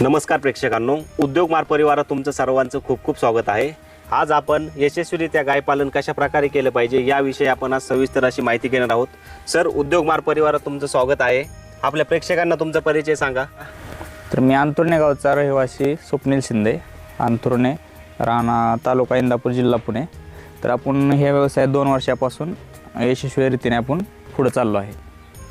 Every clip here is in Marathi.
नमस्कार प्रेक्षकांनो. उद्योग मार परिवारात तुमचं सर्वांचं खूप खूप स्वागत आहे. आज आपण यशस्वीरित्या गायपालन कशा प्रकारे केलं पाहिजे याविषयी आपण आज सविस्तर अशी माहिती घेणार आहोत. सर उद्योग मार परिवारात तुमचं स्वागत आहे. आपल्या प्रेक्षकांना तुमचा परिचय सांगा. तर मी अंतुर्णे गावचा रहिवासी स्वप्नील शिंदे अंतुर्णे राणा तालुका इंदापूर जिल्हा पुणे. तर आपण हे व्यवसाय दोन वर्षापासून यशस्वी रीतीने आपण पुढे चाललो आहे.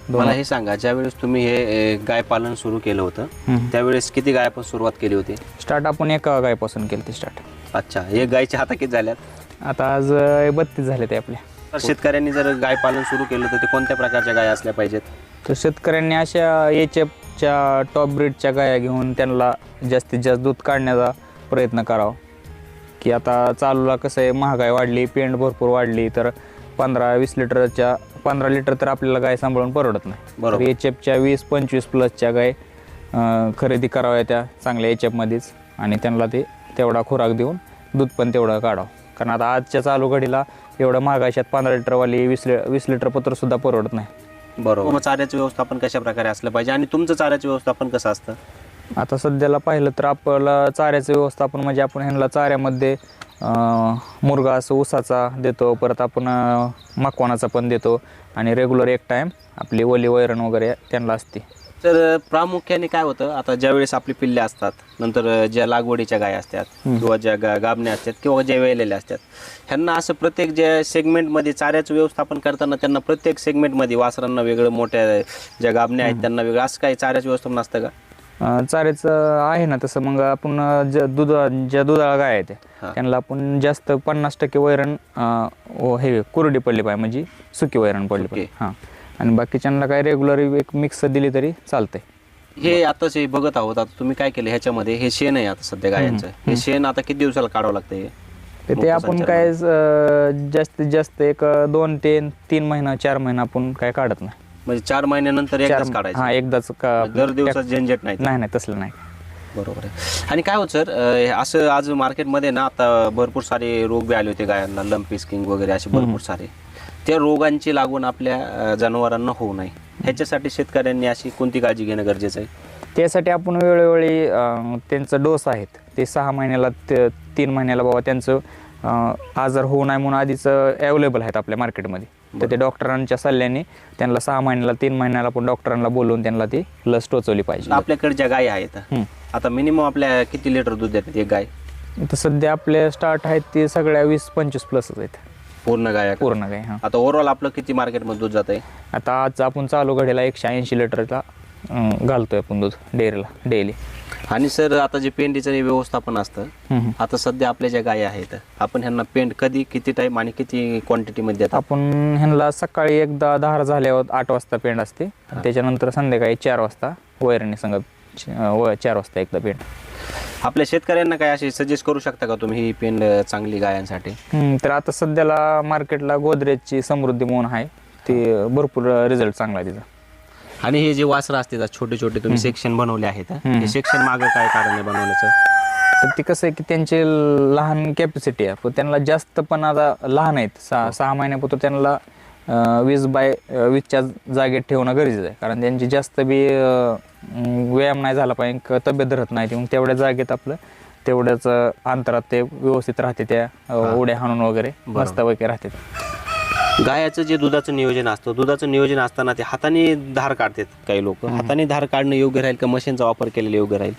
मला हे सांगा ज्यावेळेस तुम्ही हे ए, गायपालन सुरू केलं होतं. त्यावेळेस किती गायापासून सुरुवात केली होती? स्टार्ट आपण एका गायपासून केलं स्टार्ट. अच्छा एक गायच्या हाता किती झाल्यात? आता आज बत्तीस झाले ते आपले. तर शेतकऱ्यांनी जर गायपालन सुरू केलं तर ते कोणत्या प्रकारच्या गाय असल्या पाहिजेत? तर शेतकऱ्यांनी अशा एच एफच्या टॉप ब्रीडच्या गाया घेऊन त्यांना जास्तीत जास्त दूध काढण्याचा प्रयत्न करावा. की आता चालूला कसं आहे महागाई वाढली पेंड भरपूर वाढली तर पंधरा वीस लिटरच्या पंधरा लिटर तर आपल्याला गाय सांभाळून परवडत नाही. बरोबर. एच एफच्या वीस पंचवीस प्लसच्या गाय अं, खरेदी कराव्या त्या चांगल्या एच एफमध्येच आणि त्यांना ते तेवढा खुराक देऊन दूध पण तेवढं काढावं. कारण आता आजच्या चालू घडीला एवढं महागायशात पंधरा लिटरवाली वीस लि वीस लिटर पत्रसुद्धा परवडत नाही. बरोबर. मग चाऱ्याचं व्यवस्थापन कशा प्रकारे असलं पाहिजे? आणि तुमचं चाऱ्याचं व्यवस्थापन कसं असतं? आता सध्याला पाहिलं तर आपलं चाऱ्याचं व्यवस्थापन म्हणजे आपण ह्यांना चाऱ्यामध्ये मुरगा असं ऊसाचा देतो परत आपण मकवानाचा पण देतो. आणि रेग्युलर एक टाईम आपली ओली वैरण वगैरे त्यांना असते. तर प्रामुख्याने काय होतं आता ज्या वेळेस आपली पिल्ले असतात नंतर ज्या लागवडीच्या गाय असतात किंवा ज्या गा गाबण्या असतात किंवा ज्या वेलेल्या असतात ह्यांना असं प्रत्येक ज्या सेगमेंटमध्ये चाऱ्याचं व्यवस्थापन करताना त्यांना प्रत्येक सेगमेंटमध्ये वासरांना वेगळं मोठ्या ज्या गाबण्या आहेत त्यांना वेगळं असं काही चाऱ्याचं व्यवस्थापन असतं का? चाऱ्याचं आहे ना तसं. मग आपण ज्या दूध ज्या दुधाळा गाय आहेत. त्यांना आपण जास्त पन्नास टक्के वैरण अं, हे कुरडी पडली पाहिजे म्हणजे सुकी वैरण पडली. पाहिजे. हां. आणि बाकीच्यांना काय रेग्युलर एक मिक्स दिली तरी चालतंय. हे आताच हे बघत आहोत. आता तुम्ही काय केलं ह्याच्यामध्ये? हे शेण आहे आता सध्या गायांचं. हे शेण आता किती दिवसाला काढावं लागतं हे तर ते आपण. काय अं, जास्तीत जास्त एक अं, दोन ते तीन महिना चार महिना आपण काय काढत नाही. म्हणजे चार महिन्यानंतर एकदाच काढायचं. हा एकदाच का दर दिवसात झंझट नाही नाही नाही तसलं नाही. बरोबर आहे. आणि काय होत सर अं, असं आज मार्केटमध्ये ना आता भरपूर सारे रोग बी आले होते गायांना लंपी स्किंग वगैरे असे भरपूर सारे. त्या रोगांची लागवण आपल्या अं, जनावरांना होऊ नये. ह्याच्यासाठी शेतकऱ्यांनी अशी कोणती काळजी घेणं गरजेचं आहे? त्यासाठी आपण वेळोवेळी अं, त्यांचं डोस आहेत. ते सहा महिन्याला ते- तीन महिन्याला बाबा त्यांचं अं, आजार होऊ नये म्हणून आधीच अवेलेबल आहेत आपल्या मार्केटमध्ये तर ते डॉक्टरांच्या सल्ल्याने त्यांना सहा महिन्याला तीन महिन्याला आपण डॉक्टरांना बोलवून त्यांना ती लस टोचवली पाहिजे. आपल्याकडे ज्या गायी आहेत हं. आता मिनिमम आपल्या किती लिटर दूध देतात एक गाय? तर सध्या आपले स्टार्ट आहेत ते सगळ्या वीस पंचवीस प्लसच आहेत. पूर्ण गाया पूर्ण काय हां. आता ओव्हरऑल आपलं किती मार्केटमध्ये दूध जात आहे आता आज आपण चालू घडीला एकशे ऐंशी लिटरला अं, घालतोय आपण दूध डेअरीला डेली आणि सर आता जे पेंडीचं हे व्यवस्थापन असतं आता सध्या आपल्या ज्या गायी आहेत आपण ह्यांना पेंट कधी किती टाइम आणि किती क्वांटिटीमध्ये देतात? आपण ह्यांना सकाळी एकदा दहा झाल्यावर आठ वाजता पेंड असते. त्याच्यानंतर संध्याकाळी चार वाजता वैरणी व चार वाजता एकदा पेंड. आपल्या शेतकऱ्यांना काय असे सजेस्ट करू शकता का तुम्ही ही पेंड चांगली गायांसाठी? हम्म, तर आता सध्याला मार्केटला गोदरेजची समृद्धी म्हणून आहे. ते भरपूर रिझल्ट चांगला आहे तिचा आणि हे जे वासरं असतात छोटे छोटे तुम्ही सेक्शन बनवले आहेत हे? सेक्शन मागं काय कारण आहे बनवण्याचं? तर ते कसं आहे की त्यांची लहान कॅपॅसिटी आहे. पण त्यांना जास्त पण आता लहान आहेत. सहा सहा महिन्यापुरतं त्यांना अं, वीस बाय अं, वीसच्या जागेत ठेवणं गरजेचं आहे. कारण त्यांची जास्त बी अं, व्यायाम नाही झाला पाहिजे क- तब्येत धरत नाही. मग तेवढ्या जागेत आपलं तेवढ्याच अंतरात ते व्यवस्थित राहते त्या अं, उड्या हाणून वगैरे मस्त वगैरे राहते. गायाचं जे दुधाचं नियोजन असतं दुधाचं नियोजन असताना ते हाताने धार काढतात काही लोक. हाताने धार काढणं योग्य राहील का? मशीनचा वापर केलेला योग्य राहील?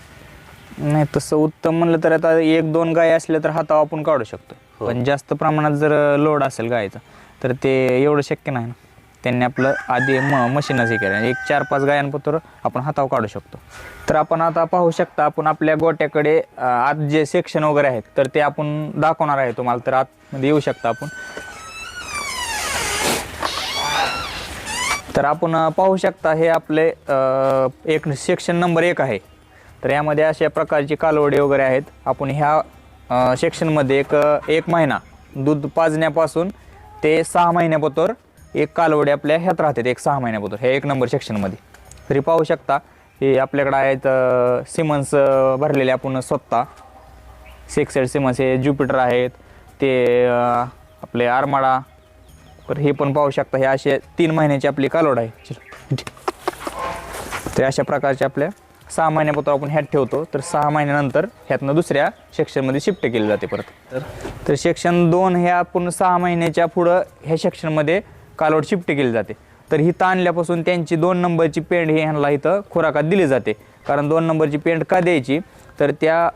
नाही तसं उत्तम म्हणलं तर आता एक दोन गाय असल्या तर हातावर आपण काढू शकतो. पण जास्त प्रमाणात जर लोड असेल गायचा तर ते एवढं शक्य नाही ना. त्यांनी आपलं आधी म मशीनच हे केलं. एक चार पाच गायांपत्र आपण हातावर काढू शकतो. तर आपण आता पाहू शकता आपण आपल्या गोट्याकडे अं, आत जे सेक्शन वगैरे आहेत तर ते आपण दाखवणार आहे तुम्हाला. तर आतमध्ये येऊ शकता आपण. तर आपण पाहू शकता हे आपले एक सेक्शन नंबर एक आहे. तर यामध्ये अशा प्रकारची कालवडे वगैरे आहेत. आपण ह्या सेक्शनमध्ये एक एक महिना दूध पाजण्यापासून ते सहा महिन्यापतोर एक कालवडी आपल्या ह्यात राहतात एक सहा महिन्यापतोर हे एक नंबर सेक्शनमध्ये तरी पाहू शकता हे आपल्याकडे आहेत सिमन्स भरलेले आपण स्वतः. सेक्सेड सिमन्स हे ज्युपिटर आहेत. ते आपले आरमाडा तर हे पण पाहू शकता हे असे तीन महिन्याची आपली कालोड आहे. तर अशा प्रकारचे आपल्या सहा महिन्यापासून आपण ह्यात ठेवतो. तर सहा महिन्यानंतर ह्यातनं दुसऱ्या सेक्शनमध्ये शिफ्ट केली जाते परत. तर? सेक्शन दोन हे आपण सहा महिन्याच्या पुढं ह्या सेक्शनमध्ये कालवड शिफ्ट केली जाते. तर ही आणल्यापासून त्यांची दोन नंबरची पेंड ही ह्यांना इथं खुराकात दिली जाते. कारण दोन नंबरची पेंड का द्यायची? तर त्या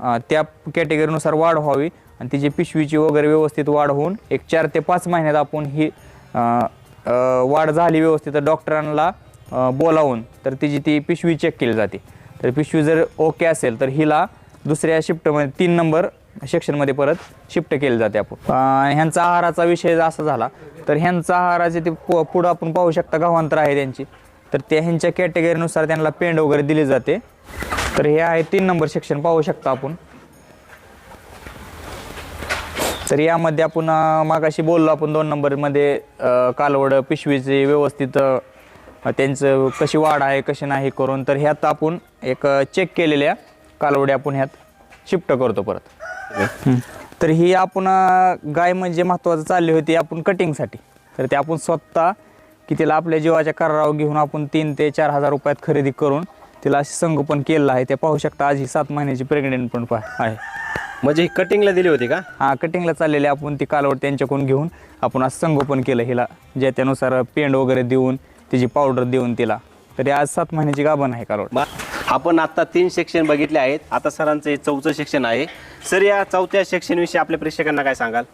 अं, त्या कॅटेगरीनुसार वाढ व्हावी आणि तिची पिशवीची वगैरे व्यवस्थित वाढ होऊन एक चार ते पाच महिन्यात आपण ही वाढ झाली व्यवस्थित तर डॉक्टरांना बोलावून तर तिची ती पिशवी चेक केली जाते. तर पिशवी जर ओके असेल तर हिला दुसऱ्या शिफ्टमध्ये तीन नंबर सेक्शनमध्ये परत शिफ्ट केली जाते आपण. ह्यांचा आहाराचा विषय जर असा झाला तर ह्यांचा आहाराचे ते पु- पुढं आपण पाहू शकता गावांतर आहे त्यांची. तर त्या ह्यांच्या कॅटेगरीनुसार त्यांना पेंड वगैरे दिली जाते. तर हे आहे तीन नंबर सेक्शन पाहू शकता आपण. तर यामध्ये आपण मागाशी बोललो आपण दोन नंबरमध्ये कालवड पिशवीचे व्यवस्थित त्यांचं कशी वाढ आहे कशी नाही करून तर ह्यात आपण एक चेक केलेल्या कालवड्या आपण ह्यात शिफ्ट करतो परत. तर ही आपण गाय म्हणजे महत्त्वाचं चालली होती आपण कटिंगसाठी तर ते आपण स्वतः की तिला आपल्या जीवाच्या करारावर घेऊन आपण तीन ते चार हजार रुपयात खरेदी करून तिला असे संगोपन केलेलं आहे. ते पाहू शकता आज ही सात महिन्याची प्रेग्नेंट पण पा- आहे. म्हणजे ही कटिंगला दिली होती का? हा कटिंगला चाललेले आपण ती कालवड त्यांच्याकडून घेऊन आपण आज संगोपन केलं हिला ज्या त्यानुसार पेंड वगैरे देऊन तिची पावडर देऊन तिला. तरी आज सात महिन्याची गाभण आहे कालवड. मा- आपण आता तीन सेक्शन बघितले आहेत. आता सरांचं हे चौथं सेक्शन आहे. सर या चौथ्या सेक्शन विषयी आपल्या प्रेक्षकांना काय सांगाल?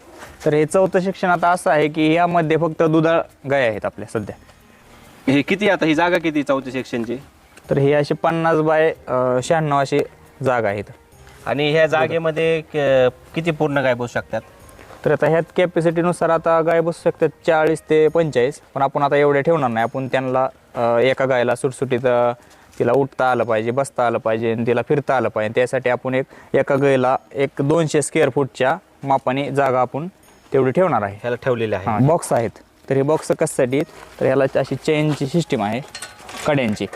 तर हे चौथं शिक्षण आता असं आहे की यामध्ये फक्त दुधाळ गाय आहेत आपल्या सध्या. हे किती आता? ही जागा किती चौथ्या सेक्शनची तर हे असे पन्नास बाय शहाण्णव अशी जागा आहेत. आणि ह्या जागेमध्ये क- किती पूर्ण गाय बसू शकतात? तर आता ह्यात कॅपॅसिटीनुसार आता गाय बसू शकतात चाळीस ते पंचेचाळीस पण आपण आता एवढे ठेवणार नाही. आपण त्यांना अं, एका गायला सुटसुटीत अं, तिला उठता आलं पाहिजे बसता आलं पाहिजे आणि तिला फिरता आलं पाहिजे. त्यासाठी आपण एक एका गायला एक दोनशे स्क्वेअर फूटच्या मापाने जागा आपण तेवढी ठेवणार आहे. ह्याला ठेवलेले आहे. बॉक्स आहेत. तर हे बॉक्स कशासाठी तर ह्याला अशी चेनची सिस्टीम आहे कड्यांची.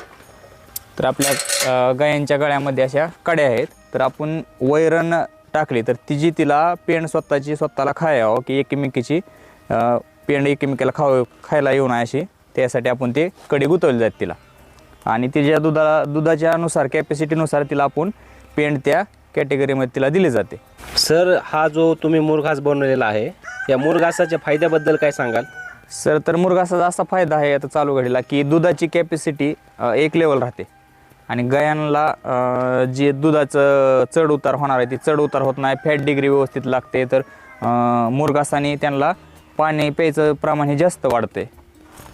तर आपल्या गायांच्या गळ्यामध्ये अशा कड्या आहेत. तर आपण वैरण टाकली तर तिची तिला पेंड स्वतःची स्वतःला खायावं की एकमेकीची पेंड एकमेकीला खाव खायला येऊ नये अशी त्यासाठी आपण ते कडी गुंतवली जाते तिला. आणि तिच्या दुधा दुधाच्या नुसार कॅपॅसिटीनुसार तिला आपण पेंड त्या कॅटेगरीमध्ये तिला दिली जाते. सर हा जो तुम्ही मुरघास बनवलेला आहे या मुरघासाच्या फायद्याबद्दल काय सांगाल? सर तर मुरगाचा असा फायदा आहे आता चालू घडीला की दुधाची कॅपॅसिटी एक लेवल राहते. आणि गायांना जे दुधाचं चढ उतार होणार आहे ती चढ उतार होत नाही फॅट डिग्री व्यवस्थित लागते तर अं, मुरघासाने त्यांना पाणी प्यायचं प्रमाण हे जास्त वाढते.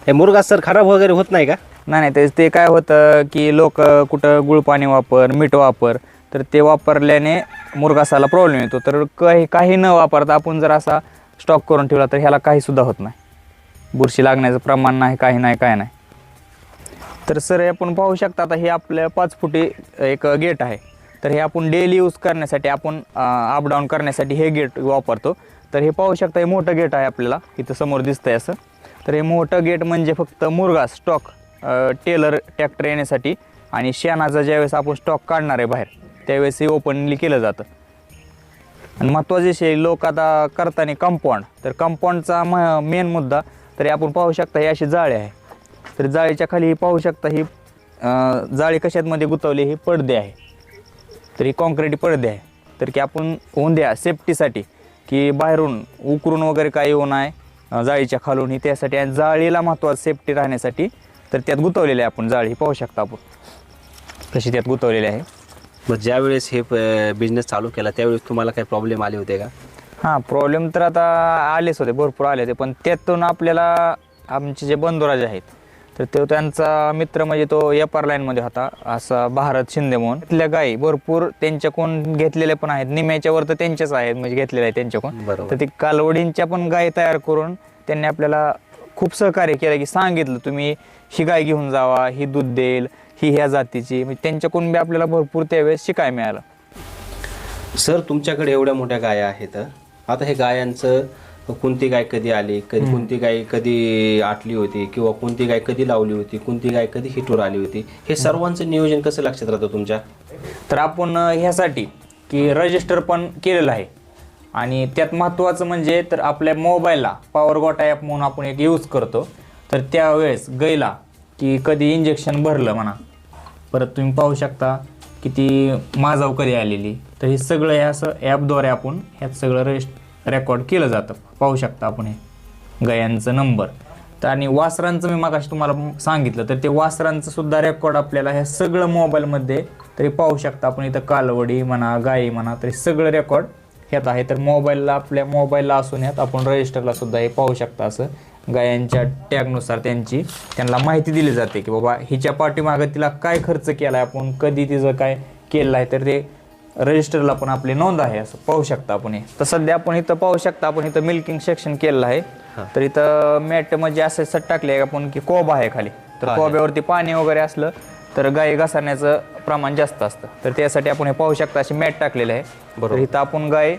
हे मुरघास सर खराब वगैरे होत नाही का? नाही नाही ते- ते काय होतं की लोक कुठं गुळ पाणी वापर मीठ वापर तर ते वापरल्याने मुरगासाला प्रॉब्लेम येतो. तर काही काही न वापरता आपण जर असा स्टॉक करून ठेवला तर ह्याला काही सुद्धा होत नाही. बुरशी लागण्याचं प्रमाण नाही काही नाही काय नाही. तर सर हे आपण पाहू शकता आता हे आपल्या पाच फुटी एक गेट आहे. तर हे आपण डेली यूज करण्यासाठी आपण अप डाऊन करण्यासाठी हे गेट वापरतो. तर हे पाहू शकता हे मोठं गेट आहे आपल्याला. इथं समोर दिसतं आहे असं. तर हे मोठं गेट म्हणजे फक्त मुरगा स्टॉक टेलर ट्रॅक्टर येण्यासाठी आणि शेणाचा ज्यावेळेस आपण स्टॉक काढणार आहे बाहेर त्यावेळेस हे ओपनली केलं जातं. आणि महत्त्वाचे शे लोक आता करताना कंपाऊंड तर कंपाऊंडचा म मेन मुद्दा तरी आपण पाहू शकता हे अशी जाळे आहे. तर जाळीच्या खाली ही पाहू शकता ही जाळी कशातमध्ये गुंतवली ही पडदे आहे. तर ही कॉन्क्रीट पडदे आहे. तर की आपण द्या सेफ्टीसाठी की बाहेरून उकरून वगैरे काय येऊ नये जाळीच्या खालून. ही त्यासाठी आणि जाळीला महत्त्वाचं सेफ्टी राहण्यासाठी तर त्यात गुंतवलेली आहे आपण जाळी. पाहू शकता आपण कशी त्यात गुंतवलेली आहे. मग ज्या वेळेस हे बिझनेस चालू केला त्यावेळेस तुम्हाला काही प्रॉब्लेम आले होते का? हां प्रॉब्लेम तर आता आलेच होते. भरपूर आले होते. पण त्यातून आपल्याला आमचे जे बंधुराज आहेत तर तो त्यांचा मित्र म्हणजे तो एपार लाईनमध्ये होता असा भारत शिंदे म्हणून. तिथल्या गायी भरपूर त्यांच्याकडून घेतलेल्या पण आहेत. निम्याच्यावर तर त्यांच्याच आहेत म्हणजे घेतलेल्या आहेत त्यांच्याकडून. तर ते कालवडींच्या पण गायी तयार करून त्यांनी आपल्याला खूप सहकार्य केलं की सांगितलं तुम्ही ही गाय घेऊन जावा ही दूध देईल ही ह्या जातीची. म्हणजे त्यांच्याकडून बी आपल्याला भरपूर त्यावेळेस शिकाय मिळालं. सर तुमच्याकडे एवढ्या मोठ्या गाया आहेत आता हे गायांचं कोणती गाय कधी आली कधी कोणती गाय कधी आटली होती किंवा कोणती गाय कधी लावली होती कोणती गाय कधी हिटूर आली होती हे सर्वांचं नियोजन कसं लक्षात राहतं तुमच्या? तर आपण ह्यासाठी की रजिस्टर पण केलेलं आहे. आणि त्यात महत्त्वाचं म्हणजे तर आपल्या मोबाईलला पॉवर गोटा ॲप म्हणून आपण एक यूज करतो. तर त्यावेळेस गैला की कधी इंजेक्शन भरलं म्हणा परत तुम्ही पाहू शकता किती माजाव कधी आलेली. तर हे सगळं हे असं ॲपद्वारे आपण ह्यात सगळं रेस्ट रेकॉर्ड केलं जातं. पाहू शकता आपण हे. गायांचं नंबर तर आणि वासरांचं मी मागाशी तुम्हाला सांगितलं तर ते वासरांचं सुद्धा रेकॉर्ड आपल्याला ह्या सगळं मोबाईलमध्ये तरी पाहू शकता आपण. इथं कालवडी म्हणा गाई म्हणा तरी सगळं रेकॉर्ड ह्यात आहे. तर मोबाईलला आपल्या मोबाईलला असून ह्यात आपण रजिस्टरला सुद्धा हे पाहू शकता असं. गायांच्या टॅगनुसार त्यांची त्यांना माहिती दिली जाते की बाबा हिच्या पाठीमागं तिला काय खर्च केला आहे आपण कधी तिचं काय केलं आहे तर ते रजिस्टरला पण आपली नोंद आहे असं पाहू शकता आपण हे. तर सध्या आपण इथं पाहू शकता आपण इथं मिल्किंग सेक्शन केलेलं आहे. तर इथं मॅट म्हणजे असं सट टाकले आपण की कोब आहे खाली. तर कोब्यावरती पाणी वगैरे असलं तर गाय घसरण्याचं प्रमाण जास्त असतं. तर त्यासाठी आपण हे पाहू शकता अशी मॅट टाकलेले आहे. तर इथं आपण गाय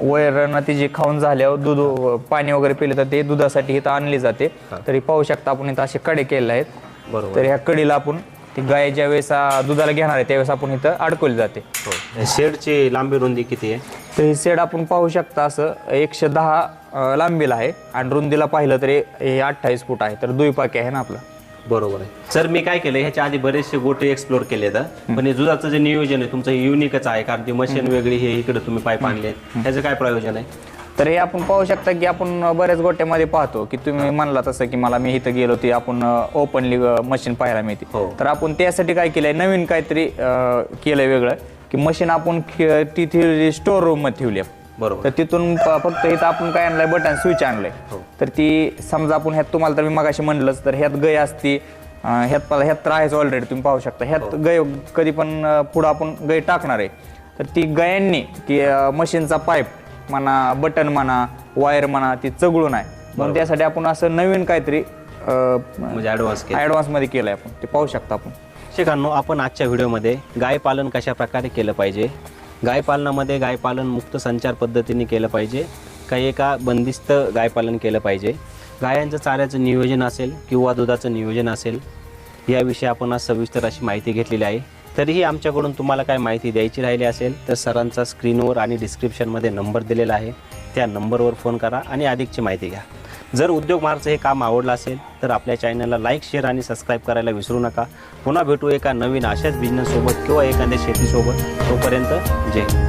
वैरण ती जी खाऊन झाल्यावर दूध पाणी वगैरे पिले तर ते दुधासाठी इथं आणली जाते. तरी पाहू शकता आपण इथं असे कडे केलेले आहेत. बरोबर. तर ह्या कडीला आपण ती गाय ज्या वेळेस दुधाला घेणार आहे त्यावेळेस आपण इथं अडकवली जाते. हो. शेडची लांबी रुंदी किती आहे? तर ही सेड आपण पाहू शकता असं एकशे दहा अं, लांबीला आहे. आणि रुंदीला पाहिलं तरी हे अठ्ठावीस फूट आहे तर दुईपाकी आहे ना आपलं. बरोबर आहे. सर मी काय केलं ह्याच्या आधी बरेचसे गोटे एक्सप्लोर केले तर पण हे दुधाचं जे नियोजन आहे तुमचं युनिकच आहे कारण ती मशीन वेगळी हे इकडे तुम्ही पाईप आणले ह्याचं काय प्रयोजन आहे? तर हे आपण पाहू शकता की आपण बऱ्याच गोट्यामध्ये पाहतो की तुम्ही म्हणला तसं की मला मी इथं गेलो ती आपण ओपनली मशीन पाहायला मिळते हो. तर आपण त्यासाठी काय केलंय नवीन काहीतरी केलंय वेगळं की मशीन आपण तिथे स्टोर रूममध्ये ठेवली. बरोबर तर तिथून फक्त इथं आपण काय आणलंय बटन स्विच आणलंय हो. तर ती समजा आपण ह्यात तुम्हाला तर मी मगाशी म्हणलंच तर ह्यात गाय असती ह्यात ह्यात तर आहेच ऑलरेडी तुम्ही पाहू शकता ह्यात हो. गाय कधी पण पुढं आपण गाय टाकणार आहे तर ती गायांनी की मशीनचा पाईप म्हणा बटन म्हणा वायर म्हणा ती चगळून आहे. म्हणून त्यासाठी आपण असं नवीन काहीतरी म्हणजे ऍडव्हान्स केलं ऍडव्हान्समध्ये केलंय आपण. ते पाहू शकता आपण. शिकांनो आपण आजच्या व्हिडिओमध्ये गाय पालन कशा प्रकारे केलं पाहिजे? गाय पालनामध्ये गाय पालन मुक्त संचार पद्धतीने केलं पाहिजे काही एका बंदिस्त गाय पालन केलं पाहिजे? गायांचं चाऱ्याचं नियोजन असेल किंवा दुधाचं नियोजन असेल याविषयी आपण आज सविस्तर अशी माहिती घेतलेली आहे. तरीही आमच्याकडून तुम्हाला काय माहिती द्यायची राहिली असेल तर सरांचा स्क्रीनवर आणि डिस्क्रिप्शनमध्ये नंबर दिलेला आहे. त्या नंबरवर फोन करा आणि अधिकची माहिती घ्या. जर उद्योग मार्गचं हे काम आवडलं असेल तर आपल्या चॅनलला लाईक शेअर आणि सबस्क्राईब करायला विसरू नका. पुन्हा भेटू एका नवीन अशाच बिझनेससोबत किंवा एखाद्या शेतीसोबत. तोपर्यंत जय हिंद.